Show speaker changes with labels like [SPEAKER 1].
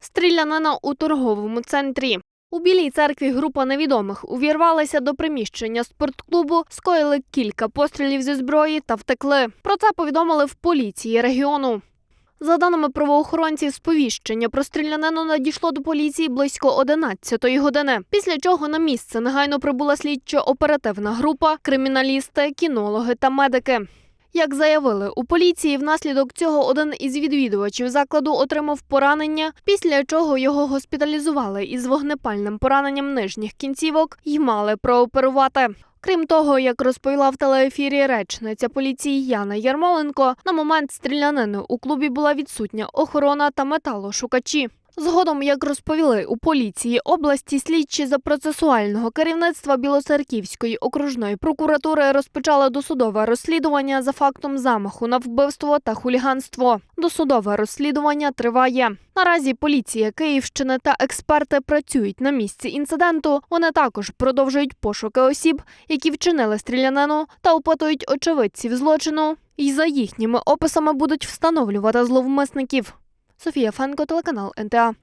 [SPEAKER 1] Стрілянина у торговому центрі. У білій церкві група невідомих увірвалася до приміщення спортклубу, скоїли кілька пострілів зі зброї та втекли. Про це повідомили в поліції регіону. За даними правоохоронців, сповіщення про стрілянину надійшло до поліції близько 11-ї години. Після чого на місце негайно прибула слідчо-оперативна група, криміналісти, кінологи та медики. Як заявили у поліції, внаслідок цього один із відвідувачів закладу отримав поранення, після чого його госпіталізували із вогнепальним пораненням нижніх кінцівок і мали прооперувати. Крім того, як розповіла в телеефірі речниця поліції Яна Ярмоленко, на момент стрілянини у клубі була відсутня охорона та металошукачі. Згодом, як розповіли у поліції області, слідчі за процесуального керівництва Білоцерківської окружної прокуратури розпочали досудове розслідування за фактом замаху на вбивство та хуліганство. Досудове розслідування триває. Наразі поліція Київщини та експерти працюють на місці інциденту. Вони також продовжують пошуки осіб, які вчинили стрілянину та опитують очевидців злочину. І за їхніми описами будуть встановлювати зловмисників. Софія Фенко, телеканал НТА.